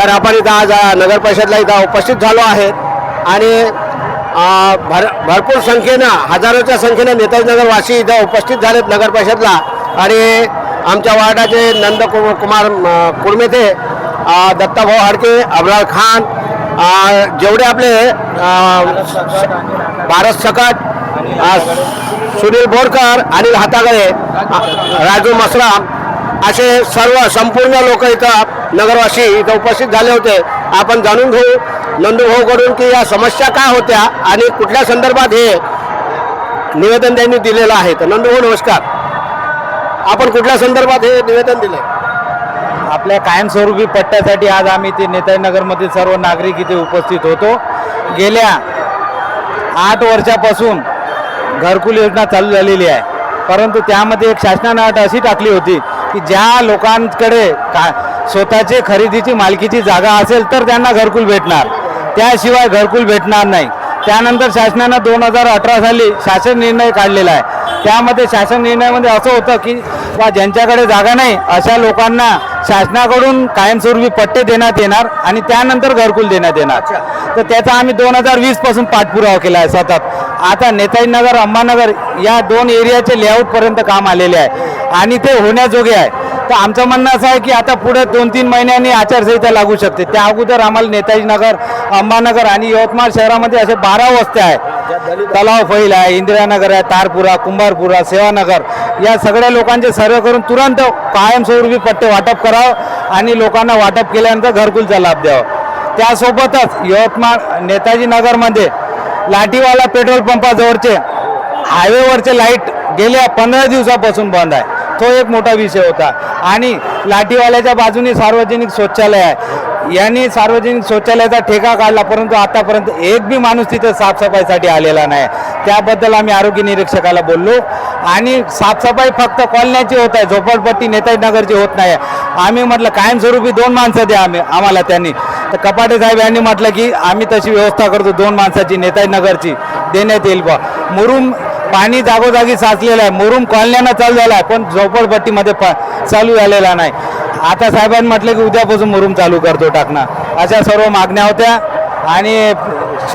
तर आपण इथं आज नगर परिषदला इथं उपस्थित झालो आहेत. आणि भर भरपूर संख्येनं हजारोच्या संख्येनं नेताजीनगरवासी इथं उपस्थित झालेत नगर परिषदला. आणि आमच्या वार्डाचे नंद कुमार कुर्मेते दत्ताभाऊ हडके अबरार खान जेवढे आपले भारत सकट सुनील बोरकर अनिल हातागळे राजू मसराम असे सर्व संपूर्ण लोक इथं नगरवासी इथं उपस्थित झाले होते. आपण जाणून घेऊ नंदूभाऊकडून की या समस्या काय होत्या आणि कुठल्या संदर्भात हे निवेदन त्यांनी दिलेलं आहे. तर नंदूभाऊ नमस्कार. आपण कुठल्या संदर्भात हे निवेदन दिलं आपल्या कायमस्वरूपी पट्ट्यासाठी आज आम्ही ते नेताजीनगरमधील सर्व नागरिक इथे उपस्थित होतो. गेल्या आठ वर्षापासून घरकुल योजना चालू झालेली आहे. परंतु त्यामध्ये एक शासनानं अट अशी टाकली होती की ज्या लोकांकडे का स्वतःची खरेदीची मालकीची जागा असेल तर त्यांना घरकुल भेटणार. त्याशिवाय घरकुल भेटणार नाही. त्यानंतर शासनानं दोन हजार अठरा साली शासन निर्णय काढलेला आहे. त्यामध्ये शासन निर्णयामध्ये असं होतं की बा ज्यांच्याकडे जागा नाही अशा लोकांना शासनाकडून कायमस्वरूपी पट्टे देण्यात येणार आणि त्यानंतर घरकुल देण्यात येणार. तर त्याचा आम्ही दोन हजार वीसपासून पाठपुरावा केला आहे सतत. आता नेताजी नगर अंबानगर या दोन एरियाचे लेआउट पर्यंत काम आलेले आहे. आणि ते होण्याजोगे आहे. तर आमचं म्हणणं असं आहे की आता पुढे दोन तीन महिन्यांनी आचारसंहिता लागू शकते. त्या अगोदर आम्हाला नेताजी नगर अंबानगर आणि यवतमाळ शहरामध्ये असे बारा वस्त्या आहेत. तलाव फैल आहे इंदिरानगर आहे तारपुरा कुंभारपुरा सेवानगर. या सगळ्या लोकांचे सर्वे करून तुरंत कायमस्वरूपी पट्टे वाटप करावं आणि लोकांना वाटप केल्यानंतर घरकुलचा लाभ द्यावा. त्यासोबतच यवतमाळ नेताजी नगरमध्ये लाठीवाला पेट्रोल पंपाजवळचे हायवेवरचे लाइट गेल्या पंधरा दिवसापासून बंद आहे. तो एक मोठा विषय होता. आणि लाठीवाल्याच्या बाजूने सार्वजनिक शौचालय आहे. यांनी सार्वजनिक शौचालयाचा ठेका काढला परंतु आतापर्यंत एक बी माणूस तिथं साफसफाईसाठी आलेला नाही. त्याबद्दल आम्ही आरोग्य निरीक्षकाला बोललो. आणि साफसफाई फक्त कॉलन्याची होत आहे झोपडपट्टी नेताजीनगरची होत नाही. आम्ही म्हटलं कायमस्वरूपी दोन माणसं द्या आम्ही आम्हाला त्यांनी. तर कपाटे साहेब यांनी म्हटलं की आम्ही तशी व्यवस्था करतो दोन माणसाची नेताजनगरची देण्यात येईल बा मुरुम पाणी जागोजागी साचलेलं आहे. मुरुम कॉलन्यानं चालू झाला आहे पण झोपडपट्टीमध्ये प चालू झालेला नाही. आता साहेबांनी म्हटलं की उद्यापासून मुरुम चालू करतो टाकणं अशा सर्व मागण्या होत्या आणि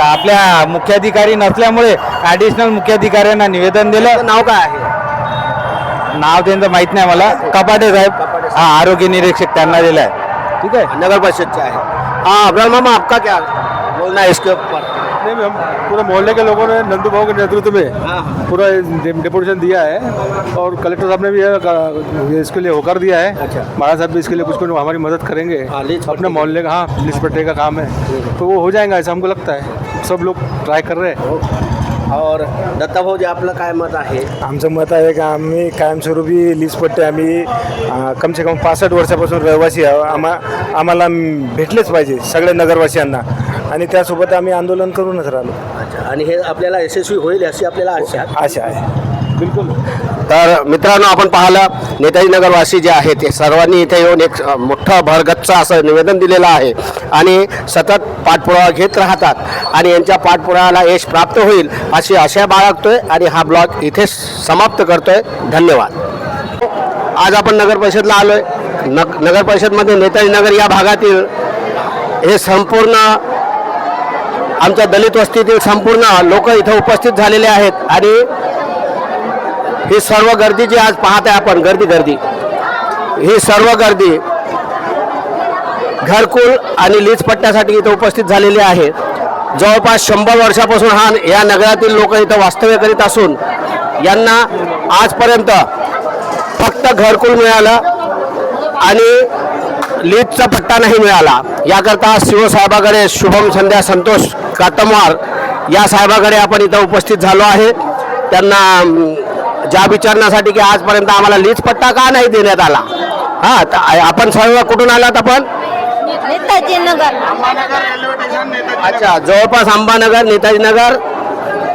आपल्या मुख्याधिकारी नसल्यामुळे ॲडिशनल मुख्याधिकाऱ्यांना निवेदन दिलं. नाव काय आहे? नाव त्यांचं माहीत नाही मला. कपाटे साहेब. हा आरोग्य निरीक्षक त्यांना दिलं आहे ठीक आहे? नगर परिषद से आहे हाँ मामा आपका क्या बोलना है इसके ऊपर? नहीं हम पूरे मोहल्ले के लोगों ने नंदू भाव के नेतृत्व में हाँ। पूरा डिपोजिशन दिया है और कलेक्टर साहब ने भी इसके लिए होकर दिया है। अच्छा। महाराज साहब भी इसके लिए कुछ कुछ हमारी मदद करेंगे। हाँ, लीज अपने पट्टे मोहल्ले का हाँ पुलिस पट्टे का काम है। तो वो हो जाएगा ऐसा हमको लगता है। सब लोग ट्राय कर रहे हैं। और दत्ता भाऊ जे आपलं काय मत आहे। आमचं मत आहे का आम्ही कायमस्वरूपी लीज पट्टे आम्ही कम से कम पासष्ट वर्षापासून रहिवासी आहो. आम्हा आम्हाला भेटलेच पाहिजे सगळ्या नगरवासियांना. आणि त्यासोबत आम्ही आंदोलन करूनच राहिलो. अच्छा. आणि हे आपल्याला यशस्वी होईल अशी आपल्याला आशा आहे. आशा आहे. तर मित्रांनो आपण पाहिलं नेताजी नगरवासी जे आहेत ते सर्वांनी इथे येऊन एक अ, मोठं भरगच्च असं निवेदन दिलेलं आहे. आणि सतत पाठपुरावा घेत राहतात. आणि यांच्या पाठपुराव्याला यश प्राप्त होईल अशी आशा बाळगतोय आणि हा ब्लॉग इथे समाप्त करतोय. धन्यवाद. आज आपण नगर परिषदला आलोय. नग नगर परिषदमध्ये नेताजी नगर या भागातील हे संपूर्ण आमच्या दलित वस्तीतील संपूर्ण लोक इथं उपस्थित झालेले आहेत आणि ही सर्व गर्दी जी आज पाहत आहे आपण गर्दी गर्दी. ही सर्व गर्दी घरकुल आणि लीज पट्ट्यासाठी इथं उपस्थित झालेली आहे. जवळपास शंभर वर्षापासून हा या नगरातील लोक इथं वास्तव्य करीत असून यांना आजपर्यंत फक्त घरकुल मिळालं आणि लीजचा पट्टा नाही मिळाला. याकरता शिवसाहेबाकडे शुभम संध्या संतोष कातमवार या साहेबाकडे आपण इथं उपस्थित झालो आहे. त्यांना ज्या विचारण्यासाठी की आजपर्यंत आम्हाला लीज पट्टा का नाही देण्यात आला? हा तर आपण सर्व कुठून आलात आपण? नेताजी नगर. अच्छा जवळपास अंबानगर नेताजी नगर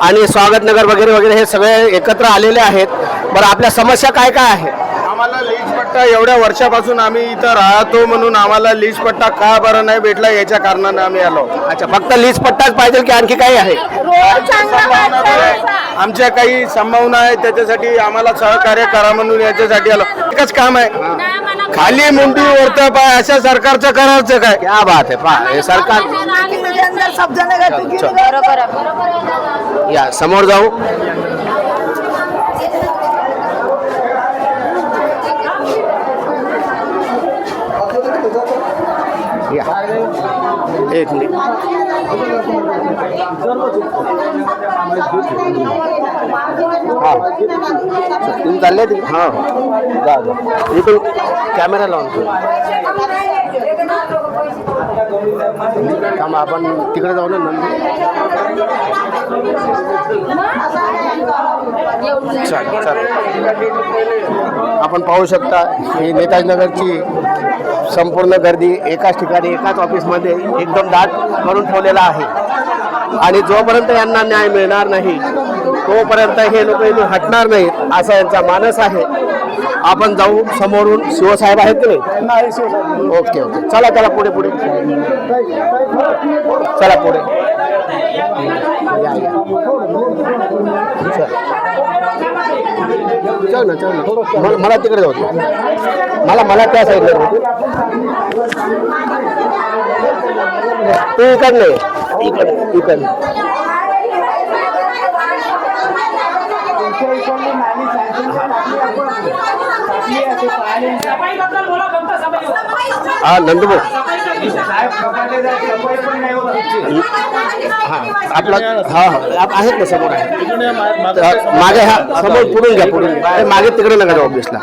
आणि स्वागत नगर वगैरे वगैरे हे सगळे एकत्र आलेले आहेत. बरं आपल्या समस्या काय काय आहे? आम्हाला लीज पट्टा एवढ्या वर्षापासून आम्ही इथं राहतो म्हणून आम्हाला लीज पट्टा का बरं नाही भेटला याच्या कारणाने आम्ही आलो. अच्छा फक्त लीज पट्टाच पाहिजे की आणखी काही आहे. आमच्या काही संभावना आहे त्याच्यासाठी आम्हाला सहकार्य करा म्हणून याच्यासाठी आलो. एकच काम आहे. खाली मुंडी वरत पाय अशा सरकारचं करायचं काय? क्या बात आहे पहा हे सरकार. या समोर जाऊ. एक मिनिट हा तुम्ही चालले तिकडे हा जा जा इकडून कॅमेरा लावून ठेव. थांबा आपण तिकडे जाऊ ना नंदी चालेल चालेल. आपण पाहू शकता ही नेताजी नगरची संपूर्ण गर्दी एकाच ठिकाणी एकाच ऑफिसमध्ये एकदम दाट करून ठेवलेला आहे. आणि जोपर्यंत यांना न्याय मिळणार नाही तोपर्यंत हे लोक इथून हटणार नाहीत असा यांचा मानस आहे. आपण जाऊ समोरून शिवसाहेब आहेत की नाही? Okay okay. चला चला पुढे पुढे. चला पुढे. या, या. चल. ना चल ना मला- तिकडे जाऊ मला मला त्या साईडला जाऊ तू इकडले इकडे इकडे हा नंदू हा आपला हा हा आहेत ना समोर आहे. मागे हा समोर पुढून घ्या पुढून. अरे मागे तिकडे नका जाऊ ऑफिसला.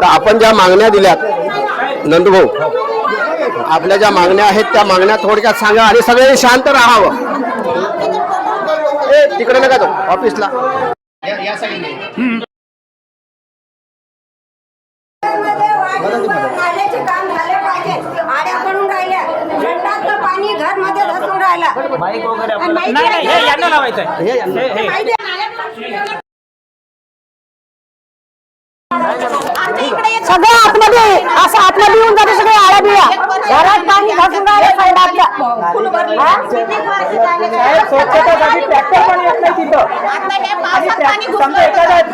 तर आपण ज्या मागण्या दिल्यात नंदूभाऊ आपल्या ज्या मागण्या आहेत त्या मागण्या थोडक्यात सांगा आणि सगळे शांत राहावं. ए तिकडे नका जाऊ ऑफिसला. नाल्याचे काम झाले पाहिजे. आड्या पडून राहिल्या. खड्ड्यातलं पाणी घरमध्ये धसून राहिला. आणि माहिती आहे का? माहिती आहे? आमच्या इकडे एक सगळं आतमध्ये असं आतमध्ये येऊन जाते सगळे आळ्या बिळ्या घरात पाणी घासून राहिलं हे? घुसलं होतं.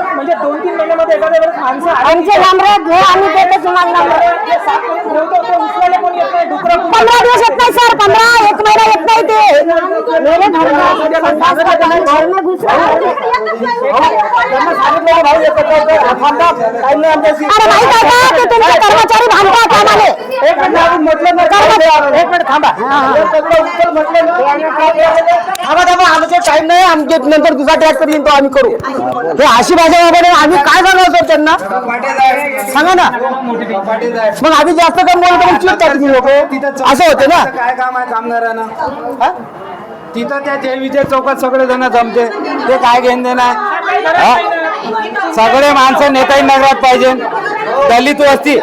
म्हणजे दोन तीन महिन्यामध्ये एखाद्या वेळेस माणसं आमचे घे आम्ही देतो तुम्हाला नाही पंधरा दिवस येत नाही सर पंधरा एक महिना येत नाही ते. त्यांना सांगितलं भाऊ एकत्र. थांबा. काही नाही ते तुमचे कर्मचारी भांडतात आम्हाला एक मिनिट आपण म्हटलं नाही एक मिनिट थांबा जर सगळं उत्तर म्हटलं ना? थांबा थांबा. आमचा टाइम नाही. आमचे नंतर दुसरा ट्रॅक्टर येईल तो आम्ही करू. हे अशी भाषा वगैरे आम्ही काय सांगायचं सर त्यांना? सांगा ना. मग आम्ही जास्त काम बोलतो मग चिडतात लोक. असं होते ना? काय काम आहे कामगारांना हा? तिथं त्या विजय चौकात सगळे जण जमते. ते काय घेऊन देणार? सगळे माणसं नेताजी नगरात पाहिजे. दलित वस्ती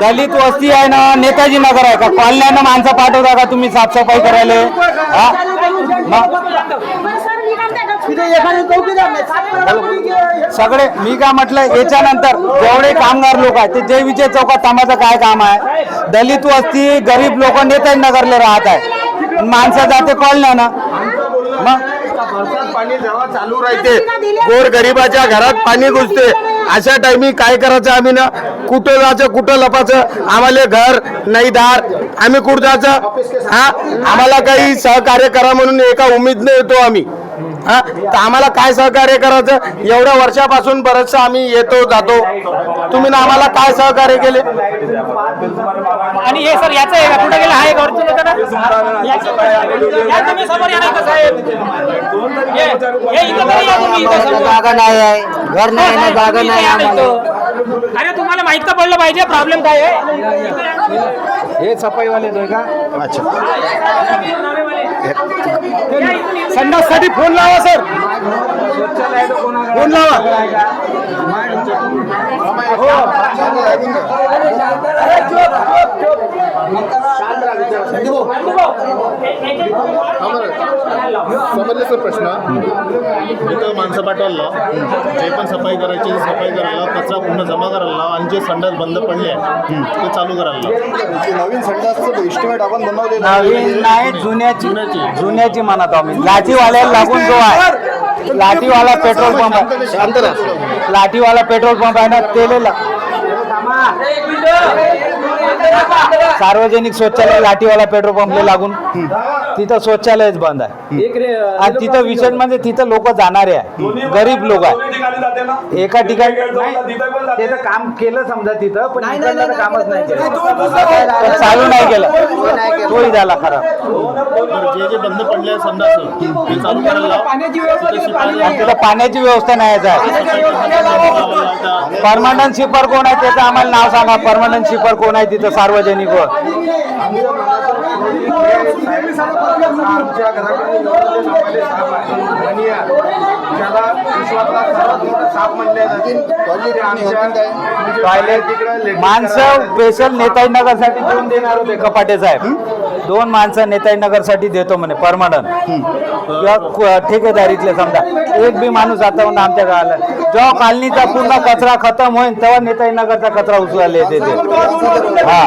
दलित वस्ती आहे ना नेताजी नगर आहे का? कॉलन्यानं माणसं पाठवता का तुम्ही साफसफाई करायला? हा? सगळे मी काय म्हटलं याच्यानंतर जेवढे कामगार लोक आहेत ते जय विजय चौकात थांबायचं काय काम आहे? दलित वस्ती गरीब लोक नेताजी नगरला राहत आहे. माणसं जाते कॉलन्यानं मग? पाणी जेव्हा चालू राहते गोर गरिबाच्या घरात पाणी घुसते. अशा टायमी काय करायचं आम्ही ना? कुठं जायचं कुठं लपायचं? आम्हाला घर नाही दार. आम्ही कुठं जायचं? हा? आम्हाला काही सहकार्य करा म्हणून एका उमेदने येतो आम्ही. हा? तर आम्हाला काय सहकार्य करायचं? एवढ्या वर्षापासून बरंचसं आम्ही येतो जातो. तुम्ही ना आम्हाला काय सहकार्य केले? आणि हे सर याचं आहे कुठे गेलं? आहे वरतून होतं ना याचं- या तुम्ही समोर या नाही का साहेब. हे हे इथं तरी या तुम्ही इथं समोर. जागा नाही आहे. घर नाही ना जागा नाही आहे आम्हाला. अरे तुम्हाला माहीत का पडलं पाहिजे. प्रॉब्लेम काय आहे? हे सफाईवाले का? संडाससाठी फोन लावा सर. फोन लावा. हो समजले प्रश्न इथं माणसं पाठवायला जे पण सफाई करायची सफाई करायला कचरा पूर्ण जमा करायला लावा आणि जे संडास बंद पडले आहे, ते चालू करायला लावा. नवीन संडासचं आपण बनवले नवीन नाही जुन्याची जुन्याची. म्हणत आम्ही. लाठीवाल्याला लागून जो आहे लाठीवाला पेट्रोल पंप आहे. लाठीवाला पेट्रोल पंप आहे ना तेलेला सार्वजनिक शौचालय लाठीवाला पेट्रोल पंपला लागून. तिथं शौचालयच बंद आहे. आणि तिथं विशेष म्हणजे तिथं लोक जाणारे आहे. गरीब लोक आहे. एका ठिकाणी काम केलं समजा तिथं पण इकडलं तर कामच नाही केलं. तर चालू नाही केलं. तोही झाला खराब. बरं, जे जे बंद पडले आहे संडास ते चालू करायला लावा. तिथे शिपाई आणि तिथं पाण्याची व्यवस्था नाही आहे लावता. परमनंट शिपर कोण आहे त्याचं आम्हाला नाव सांगा. परमनंट शिपर कोण आहे तिथं सार्वजनिक वर आमच्या घराकडे जवळचे सापडले साप आहे आणि या ज्याला विश्वातला सर्वात मोठा साप म्हणले जाते आमच्या टॉयलेट माणसं स्पेशल नेताजी नगरसाठी देऊन देणार होते कपाटे साहेब. दोन माणसं नेताजी नगरसाठी देतो म्हणे परमनंट किंवा ठेकेदारीतले समजा. एक बी माणूस आता म्हणून आमच्या गावाला. जेव्हा कॉलनीचा पूर्ण कचरा खतम होईल तेव्हा नेताजी नगरचा कचरा उचलायला येते ते. हा.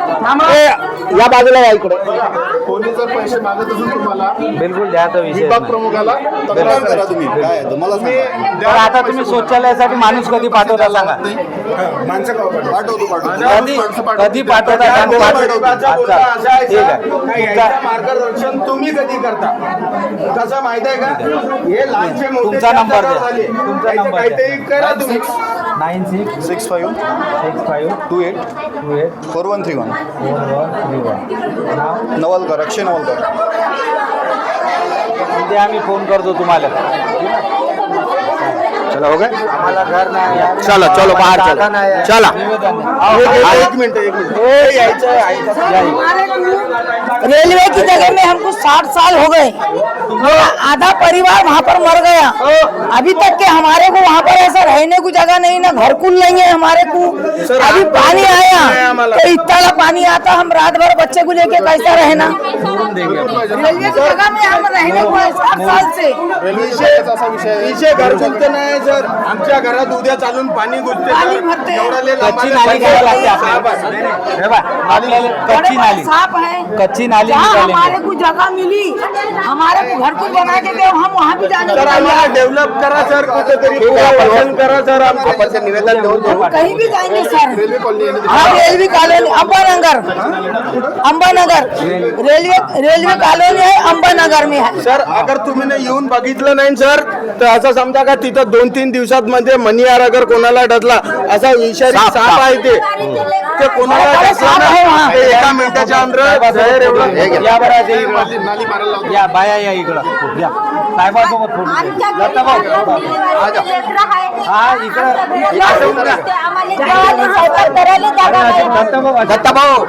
या बाजूला या इकडे. कोणी जर पैसे मागत असेल तुम्हाला बिलकुल द्या तो विषय विभाग नाही. प्रमुखाला तक्रार करा तुम्ही. काय तुम्हाला सांगा. तर आता तुम्ही शौचालयासाठी माणूस कधी पाठवता सांगा. माणसं का वापरतात? पाठवतो कधी पाठवतो कधी पाठवता? सांगा, पाठवतो. गरिबाचा बोलणं अच्छा, असं आहे ठीक? आहे. तुमचा- मार्गदर्शन तुम्ही कधी करता? कसं माहीत आहे का? हे लहानचे मोठे तुमचा नंबर द्या. झाले. तुमचा नंबर काहीतरी. करा तुम्ही. Nine six six five six five two eight two eight four one three one. नाव नवलकर अक्षय नवलकर. उद्या आम्ही फोन करतो तुम्हाला. चला हो गए? घर. चलो चलो बाहर चलो। चला. हाँ, एक मिनिट एक मिनिट। हे। यायचं आहे रेलवे की जगह में हमको साठ साल हो गए। मेरा आधा परिवार वहाँ पर मर गया। अभी तक के हमारे को वहाँ पर ऐसा रहने को जगह नहीं ना घर कुल नहीं है हमारे को। अभी पानी आया तो इतना पानी आता हम रात भर बच्चे को लेके कैसा रहना। रेलवे की जगह में हम रहने को है साठ साल से। आहे विषय घरकुलचं नाही सर आमच्या घरात उद्या चालून पाणी घुसते कच्ची नाली लागते. आपल्याला. हे कच्ची नाली सांप है कच्ची नाली हमारे को जगह मिली हमारे को घर कुल बना के दे हम वहाँ भी जाने सर को आम्हाला। डेव्हलप करा सर कुठेतरी पुनर्वसन करा सर आमचं आपण ते निवेदन देऊन देऊ. कहीं भी जाएंगे सर रेल्वे कॉलनी आहे ना हाँ railway colony Ambanagar. Ambanagar. Railway railway colony है अंबानगर में है. सर अगर तुम्ही ना येऊन बघितलं नाही सर तर असं समजा का तिथं दोन तीन दिवसात मध्ये मनियार अगर कोणाला डसला असा विषारी साप. आहे ते. ते कोणाला डसला ना. ते एका मिनिटाच्या जहर एवढं या बरं इकडं. बाया या इकडं. या. साहेबासोबत. लता भाऊ. हा, इकडं. दत्ता भाऊ, दत्ता भाऊ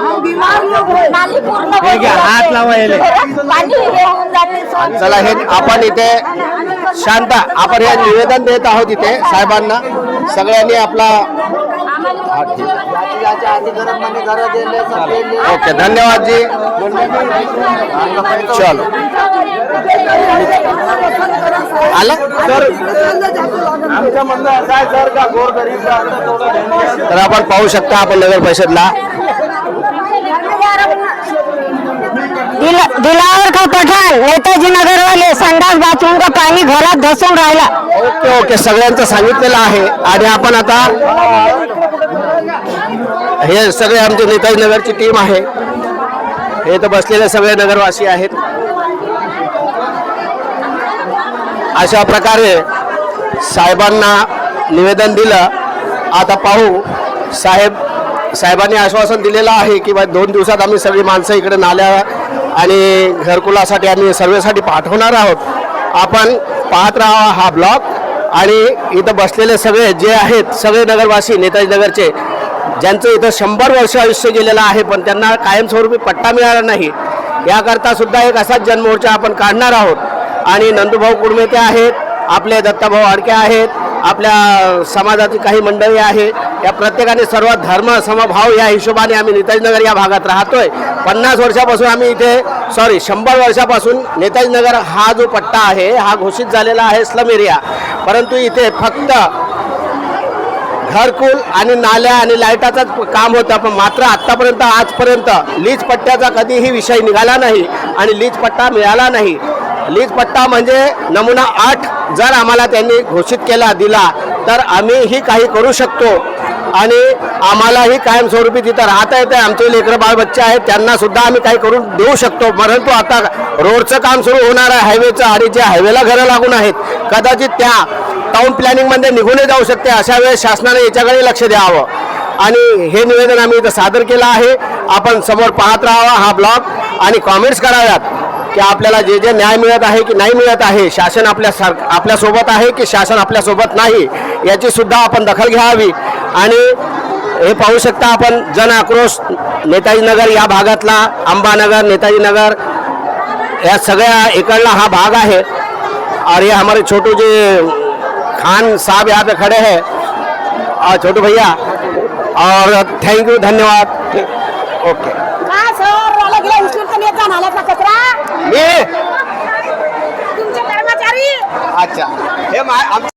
हम बीमार लोग नाली पूर्ण घ्या, हात लावा याले. पाणी हे होऊन जाते. सर. चला हे आपण इथे शांत आपण हे निवेदन देत आहोत इथे साहेबांना. सगळ्यांनी आपला ओके धन्यवाद जी. चलो. आला? सर आमचं म्हणणं असं आहे सर का गोरगरीब तर आपण पाहू शकता आपण नगर परिषदला. दिला- दिलावर का पठाण? नेताजी नगर वाले संडास बाथरूम का पाणी घरात धसून राहिला. Okay okay. सगळ्यांचं सांगितलेलं आहे. आणि आपण आता हे सगळे आमचे नेताजी नगरची टीम आहे. हे तर बसलेले सगळे नगरवासी आहेत. अशा प्रकारे साहेबांना निवेदन दिलं. आता पाहू साहेब साहेबांनी आश्वासन दिलेलं आहे की दोन दिवसात आम्ही सगळी माणसं इकडे नाल्या आणि घरकुलासाठी आम्ही सर्वेसाठी पाठवणार आहोत. आपण पाहत राहा हा ब्लॉग आणि इथं बसलेले सगळे जे आहेत सगळे नगरवासी नेताजी नगरचे ज्यांचं इथं शंभर वर्ष आयुष्य गेलेलं आहे पण त्यांना कायमस्वरूपी पट्टा मिळाला नाही. याकरता सुद्धा एक असाच जनमोर्चा आपण काढणार आहोत. आणि नंदूभाऊ कुडमेते आहेत आपले दत्ताभाऊ आडके आहेत आपल्या समाजाची काही मंडळी आहे. या प्रत्येकाने सर्व धर्म समभाव या हिशोबाने आम्ही नेताजीनगर या भागात राहतोय. पन्नास वर्षापासून आम्ही इथे सॉरी शंभर वर्षापासून नेताजीनगर हा जो पट्टा आहे हा घोषित झालेला आहे स्लम एरिया. परंतु इथे फक्त घरकुल आणि नाल्या आणि लाईटाचंच काम होतं पण मात्र आत्तापर्यंत आजपर्यंत लीज पट्ट्याचा कधीही विषय निघाला नाही आणि लीज पट्टा मिळाला नाही. लीज पट्टा म्हणजे नमुना आठ जर आम्हाला त्यांनी घोषित केला दिला तर आम्हीही काही करू शकतो. आणि आम्हालाही कायमस्वरूपी तिथं राहता येते आमचे लेकरं बाळ बच्चे आहेत त्यांनासुद्धा आम्ही काही करून देऊ शकतो. परंतु आता रोडचं काम सुरू होणार आहे. हायवेचं आणि जे हायवेला घरं लागून आहेत कदाचित त्या टाऊन प्लॅनिंगमध्ये निघूनही जाऊ शकते. अशा वेळेस शासनाने याच्याकडे लक्ष द्यावं. आणि हे निवेदन आम्ही इथं सादर केलं आहे. आपण समोर पाहत राहावा हा ब्लॉग. आणि कॉमेंट्स कराव्यात. की आपल्याला जे जे न्याय मिळत आहे की नाही मिळत आहे शासन आपल्या सर आपल्यासोबत आहे की शासन आपल्यासोबत नाही याची सुद्धा आपण दखल घ्यावी. आणि हे पाहू शकता आपण जन आक्रोश नेताजी नगर या भागातला अंबानगर नेताजी नगर या सगळ्या इकडला हा भाग आहे. और ये हमारे छोटू जी खान साहब यहाँ पे खड़े हैं। और छोटू भैया और थैंक यू धन्यवाद। ओके मी तुमचे कर्मचारी! अच्छा. हे मा- आमचे